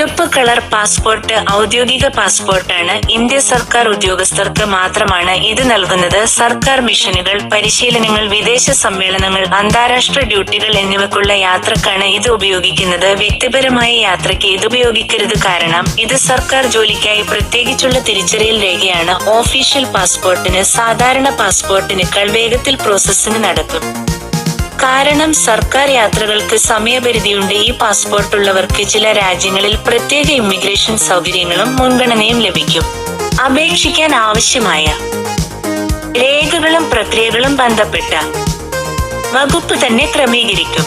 ചുവപ്പ് colour passport ഔദ്യോഗിക പാസ്പോർട്ടാണ്. India സർക്കാർ ഉദ്യോഗസ്ഥർക്ക് മാത്രമാണ് ഇത് നൽകുന്നത്. സർക്കാർ മിഷനുകൾ പരിശീലനങ്ങൾ വിദേശ സമ്മേളനങ്ങൾ അന്താരാഷ്ട്ര ഡ്യൂട്ടികൾ എന്നിവക്കുള്ള യാത്രക്കാണ് ഇത് ഉപയോഗിക്കുന്നത്. വ്യക്തിപരമായ യാത്രയ്ക്ക് ഇത് ഉപയോഗിക്കരുത് കാരണം ഇത് സർക്കാർ ജോലിക്കായി പ്രത്യേകിച്ചുള്ള തിരിച്ചറിയൽ രേഖയാണ്. ഓഫീഷ്യൽ പാസ്പോർട്ടിന് സാധാരണ പാസ്പോർട്ടിനേക്കാൾ വേഗത്തിൽ പ്രോസസ്സിംഗ് നടക്കും. കാരണം സർക്കാർ യാത്രകൾക്ക് സമയപരിധിയുണ്ട്. ഈ പാസ്പോർട്ട് ഉള്ളവർക്ക് ചില രാജ്യങ്ങളിൽ പ്രത്യേക ഇമിഗ്രേഷൻ സൗകര്യങ്ങളും മുൻഗണനയും ലഭിക്കും. അപേക്ഷിക്കാൻ ആവശ്യമായ രേഖകളും പ്രക്രിയകളും ബന്ധപ്പെട്ട വകുപ്പ് തന്നെ ക്രമീകരിക്കും.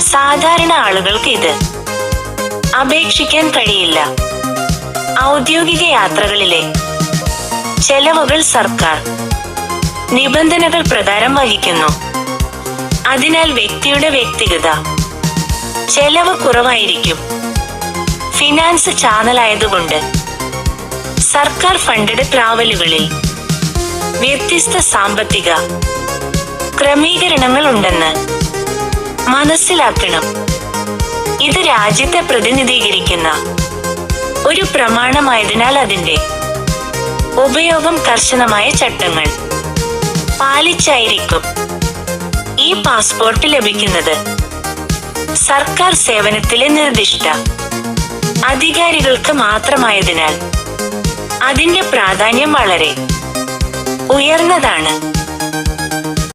സാധാരണ ആളുകൾക്ക് ഇത് അപേക്ഷിക്കാൻ കഴിയില്ല. ഔദ്യോഗിക യാത്രകളിലെ ചെലവുകൾ സർക്കാർ നിബന്ധനകൾ പ്രകാരം വഹിക്കുന്നു. അതിനാൽ വ്യക്തിയുടെ വ്യക്തിഗത. ചെലവ് കുറവായിരിക്കും. ഫിനാൻസ് ചാനലായതുകൊണ്ട്. സർക്കാർ ഫണ്ടഡ് ട്രാവലുകളിൽ വ്യത്യസ്ത സാമ്പത്തിക ക്രമീകരണങ്ങൾ ഉണ്ടെന്ന് മനസ്സിലാക്കണം. ഇത് രാജ്യത്തെ പ്രതിനിധീകരിക്കുന്ന ഒരു പ്രമാണമായതിനാൽ അതിന്റെ ഉപയോഗം കർശനമായ ചട്ടങ്ങൾ പാലിച്ചായിരിക്കും. ഈ പാസ്പോർട്ട് ലഭിക്കുന്നത് സർക്കാർ സേവനത്തിലെ നിർദ്ദിഷ്ട അധികാരികൾക്ക് മാത്രമായതിനാൽ അതിന്റെ പ്രാധാന്യം വളരെ ഉയർന്നതാണ്.